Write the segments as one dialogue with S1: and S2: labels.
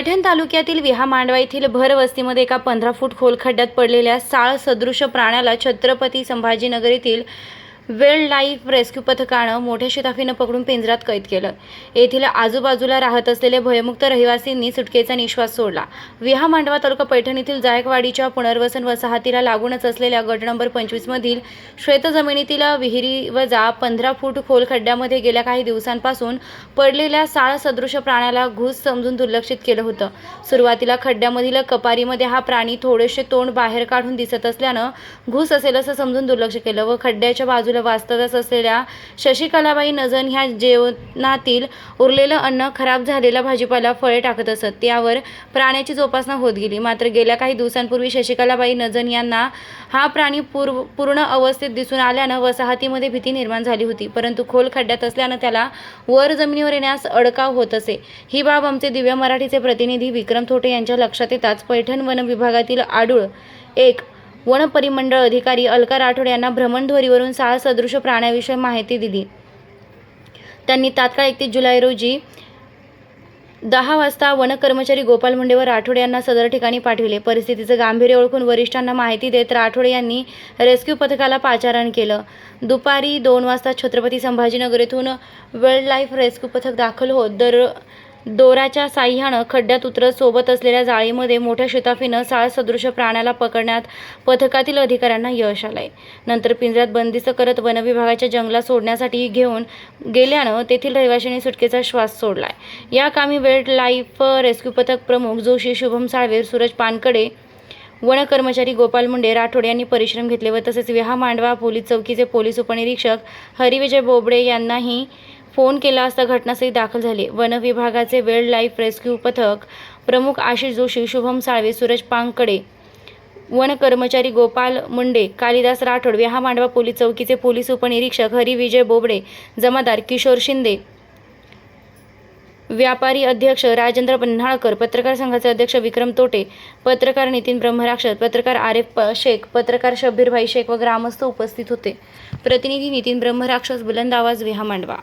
S1: पैठण तालुक्यातील विहा मांडवा येथील भर वस्तीमध्ये एका पंधरा फूट खोल खड्ड्यात पडलेल्या साळ सदृश प्राण्याला छत्रपती संभाजीनगर येथील वेल्ड लाईफ रेस्क्यू पथकानं मोठ्या शिताफीनं पकडून पिंजरात कैद केलं. येथील आजूबाजूला राहत असलेले भयमुक्त रहिवासींनी सुटकेचा निश्वास सोडला. विहा मांडवा तालुका पैठण येथील जायकवाडीच्या पुनर्वसन वसाहतीला लागूनच असलेल्या गट नंबर पंचवीसमधील श्वेत जमिनीतील विहिरी वजा पंधरा फूट खोल खड्ड्यामध्ये गेल्या काही दिवसांपासून पडलेल्या साळ सदृश प्राण्याला घुस समजून दुर्लक्षित केलं होतं. सुरुवातीला खड्ड्यामधील कपारीमध्ये हा प्राणी थोडेसे तोंड बाहेर काढून दिसत असल्यानं घुस असेल असं समजून दुर्लक्ष केलं व खड्ड्याच्या बाजूला वास्तव्यास असलेल्या शशिकलाबाई नजन ह्या जेवणातील उरलेलं अन्न खराब झालेला भाजीपाला फळे टाकत असत. त्यावर प्राण्याची जोपासना होत गेली. मात्र गेल्या काही दिवसांपूर्वी शशिकलाबाई नजन यांना हा प्राणी पूर्व पूर्ण अवस्थेत दिसून आल्यानं वसाहतीमध्ये भीती निर्माण झाली होती. परंतु खोल खड्ड्यात असल्यानं त्याला वर जमिनीवर येण्यास अडकाव होत असे. ही बाब आमचे दिव्य मराठीचे प्रतिनिधी विक्रम थोटे यांच्या लक्षात येताच पैठण वन विभागातील आडूळ एक वन परिमंडळ अधिकारी अलका राठोड यांना भ्रमणध्वरीवरून सहा सदृश प्राण्याविषयी माहिती दिली. त्यांनी तात्काळ एकतीस जुलै रोजी दहा वाजता वन कर्मचारी गोपाल मुंडे व राठोड यांना सदर ठिकाणी पाठविले. परिस्थितीचं गांभीर्य ओळखून वरिष्ठांना माहिती देत राठोड यांनी रेस्क्यू पथकाला पाचारण केलं. दुपारी दोन वाजता छत्रपती संभाजीनगर येथून वाईल्ड लाईफ रेस्क्यू पथक दाखल होत दर दोराच्या साह्यानं खड्ड्यात उतरत सोबत असलेल्या जाळीमध्ये मोठ्या शिताफीनं साळ सदृश प्राण्याला पकडण्यात पथकातील अधिकाऱ्यांना यश आलंय. नंतर पिंजऱ्यात बंदिस्त करत वनविभागाच्या जंगलात सोडण्यासाठी घेऊन गेल्यानं तेथील रहिवाशांनी सुटकेचा श्वास सोडलाय. या कामी वेल्ड लाईफ रेस्क्यू पथक प्रमुख जोशी शुभम साळवे सूरज पानकडे वन कर्मचारी गोपाल मुंडे राठोड यांनी परिश्रम घेतले व तसेच विहा मांडवा पोलीस चौकीचे पोलीस उपनिरीक्षक हरिविजय बोबडे यांनाही फोन केला असता घटनास्थळी दाखल झाले. वन विभागाचे वेल्ड लाईफ रेस्क्यू पथक प्रमुख आशिष जोशी शुभम साळवे सूरज पांगकडे वन कर्मचारी गोपाल मुंडे कालिदास राठोड विहा मांडवा पोलीस चौकीचे पोलीस उपनिरीक्षक हरी विजय बोबडे जमादार किशोर शिंदे व्यापारी अध्यक्ष राजेंद्र पन्हाळकर पत्रकार संघाचे अध्यक्ष विक्रम तोटे पत्रकार नितीन ब्रह्मराक्षर पत्रकार आरेफ प- शेख पत्रकार शब्बीरभाई शेख व ग्रामस्थ उपस्थित होते. प्रतिनिधी नितीन ब्रह्मराक्षस बुलंद आवाज विहा मांडवा.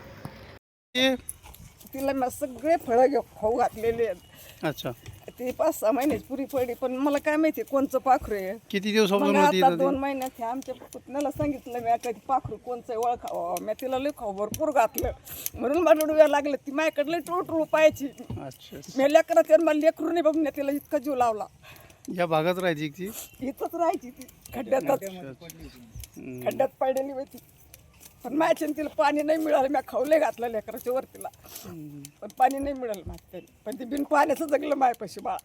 S2: ते-
S3: तिला मी सगळे फळं घेऊ खाऊ घातलेले आहेत.
S2: अच्छा.
S3: ती पाच सहा महिन्याची पुरी पडली पण मला काय माहिती कोणचं पाखरू आहे.
S2: किती
S3: मग
S2: दिवसापासून होती
S3: आता
S2: इथं
S3: दोन? महिन्यात हे आमच्या पुतण्याला सांगितलं मी कधी पाखरू कोणचं आहे? ओळखावं. मी तिला लय खाऊ भरपूर घातलं. म्हणून मला डोळ्या लागलं. ती माझ्याकडे टुळू पाहायची.
S2: अच्छा
S3: मी लेकरं तर मला लेकरू नाही बघ मी तिला इतका जीव लावला.
S2: या भागात राहायची ती?
S3: इथंच राहायची ती. खड्ड्यातच.
S2: हम्म.
S3: खड्ड्यात पडलेली होती. पण माझ्या तिला पाणी नाही मिळालं. मी खावले घातलं लेकराच्या वर तिला पण पाणी नाही मिळालं माझ्या पण ती बिन पाण्याचं जगलं माझ्यापाशी बाळा.